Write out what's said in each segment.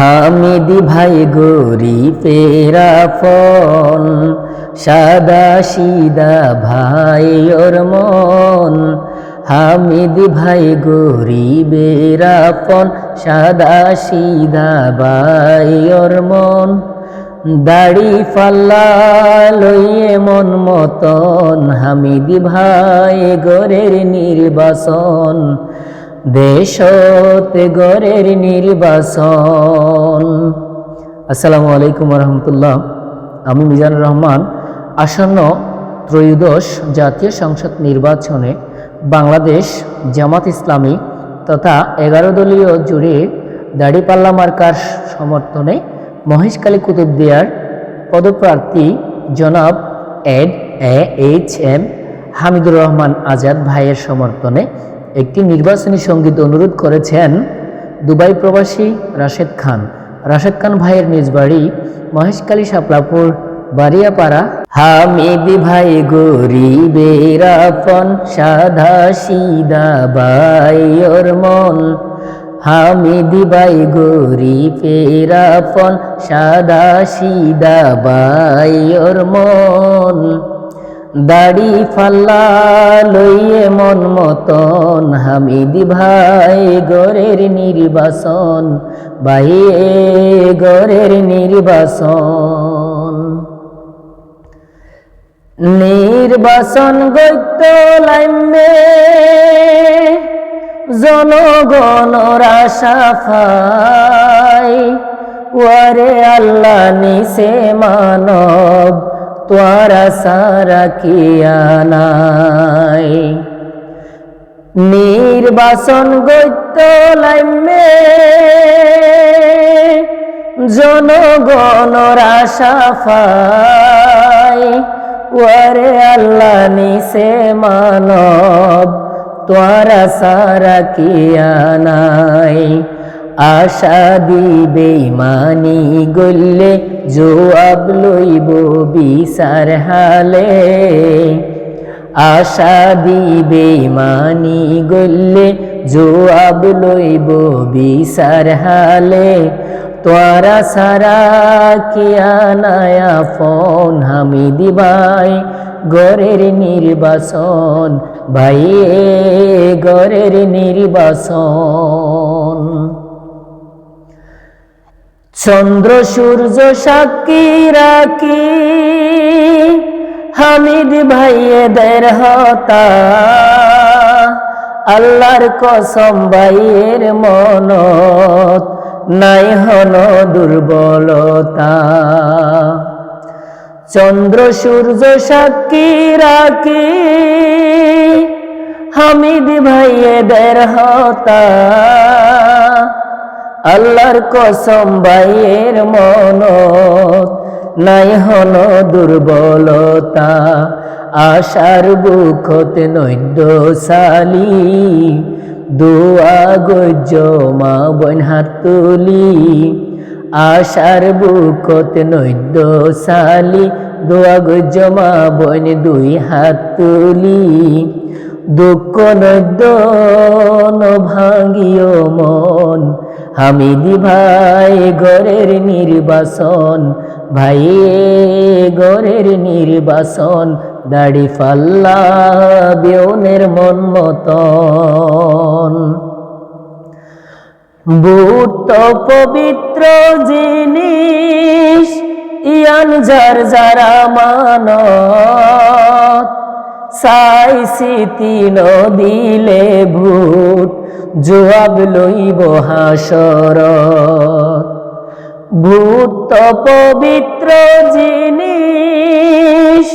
Hamidi ভাই গরিবেরা von সাদা সিদা ভাই ওর মন। হামিদি ভাই গরিবেরা ফন সাদা সিদা ভাই ওর মন। দাড়ি ফাল্লা লইয়ে মন মতন, হামিদি ভাই গরের নির্বাসন। দেশতে নির্বাসন আসসালামু আলাইকুম রহমতুল্লাহ আমি মিজানুর রহমান, আসন্ন ত্রয়োদশ জাতীয় সংসদ নির্বাচনে বাংলাদেশ জামাত ইসলামী তথা এগারো দলীয় জুড়ে দাড়িপাল্লা মার্কার সমর্থনে মহেশকালী কুতুবদিয়ার পদপ্রার্থী জনাব add, A, H, M, Hamidur Rahman Azad ভাইয়ের সমর্থনে একটি নির্বাচনী সংগীত অনুরোধ করেছেন দুবাই প্রবাসী রাশেদ খান। রাশেদ খান ভাইয়ের নিজ বাড়ি মহেশকালী শাপলাপুর, বাড়িয়াপাড়া। হামিদ ভাই গরিবের আপন সাদা সিদা ভাই ওর মন। হামিদি বাই গরিবের আপন সাদা সিদা ভাই ওর মন। দাড়ি ফাল্লা লইয়ে মন মতন, হামিদি ভাই গরের নির্বাসন বাইয়ে গরের নির্বাসন। নির্বাসন গৈত্য লাইমে জনগণর আশা ফাই, ওয়ারে আল্লাহ নিসে মানব তোয়ারা সারা কিয়ানাই নির্বাসন গৈত্য লাইমে জনগণর আশা ফাই ওয়ারে আল্লাহ নিসে মানব, তোয়ারা সারা কিয়ানাই আশা দিবে মানি গল্লে জোয়াব লইব বিচার হালে। আশা দিবে মানি গল্লে জোয়াব লইব বিচার হালে। তোরা সারা কিয়া নায়া ফোন হামিদি ভাই গরের নির্বাসন, ভাইয়ে গরের নির্বাসন। চন্দ্র, সূর্য, সাক্ষী, রাখি। হামিদ ভাইয়েদের হতা। আল্লাহর কসম ভাইয়ের মনত নাই হন দুর্বলতা। চন্দ্র, সূর্য, সাক্ষী, রাখি। হামিদ ভাইয়েদের হতা। আল্লাহর কসম ভাইয়ের মনত নাই হন দুর্বলতা, আশার বুকতে নৈদ্যশালী দোয়া গজ্য মা বন হাত আশার বুকতে নৈদ্যশালী দোয়া গজ্য মা বন দুই হাত তুলি, দুঃখ নদ্যন ভাঙ্গিও মন হামিদি ভাই গরের নির্বাসন ভাই গরের নির্বাসন, দাড়ি ফাল্লা বেউনের মন মতন। বুট পবিত্র জিনিস, ইয়ান যার যারা মানত সাইসি তিন দিলে ভূত জবাব লইব হাসর। ভূত পবিত্র জিনিস,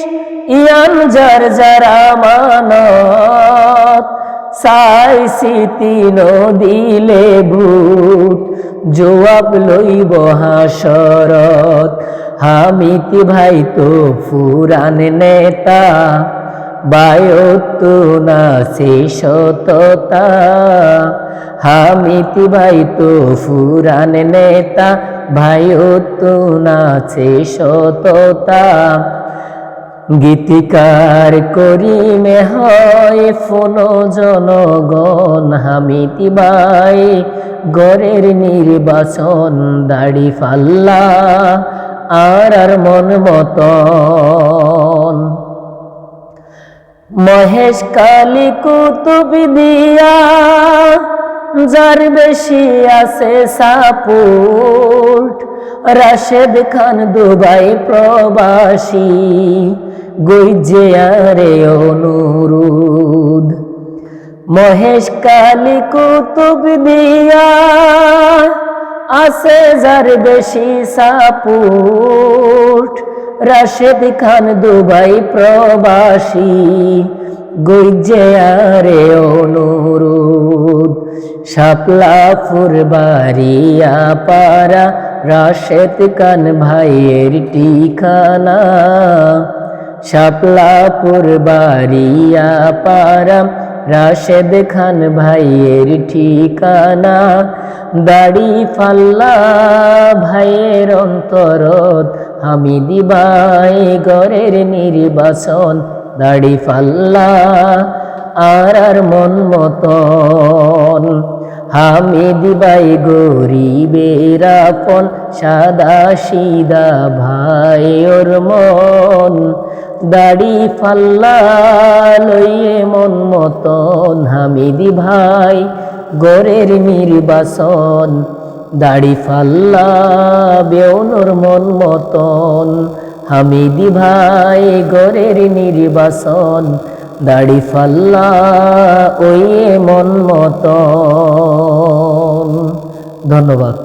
ইয়ান যার যারা মানত। সাইসি তিন দিলে ভূত জবাব লইব হাসরত হামিতি ভাই তো ফুরান নেতা বায়তু না সততা। হামিতি ভাই তো ফুরান নেতা ভাইয়তু না সততা। গীতিকার করি মে হয় ফোন জনগণ, হামিতি বাই গরের নির্বাচন দাড়ি ফাল্লা, আর আর মন মতন। মহেশ কালী কুতুব দিয়া, যার বেশি আছে সাপোর্ট। রাশেদ খান দুবাই প্রবাসী, গইজে আরে মহেশ কালী কুতুব দিয়া, আছে যার বেশি সাপোর্ট। রাশেদ খান দুবাই প্রবাসী। গইজে আরে অনুরোধ শাপলা ফুরবারিয়া পারা রাশেদ খান ভাইয়ের ঠিকানা শাপলাপুর বাড়িয়া পারা রাশেদ খান ভাইয়ের ঠিকানা, দাড়ি ফাল্লা ভাইয়ের অন্তরত হামিদি বাই গরের নির্বাচন দাড়ি ফাল্লা, আর আর মন মতন। হামিদি বাই গরিবের আপন, সাদা সিদা ভাই ওর মন। দাড়ি ফাল্লা লইয়ে মন মতন হামিদি ভাই গরের নির্বাসন দাড়ি ফাল্লা বেউনুর মন মতন। হামিদি ভাই গরের নির্বাসন, দাড়ি ফাল্লা ওই মন মতন। ধন্যবাদ।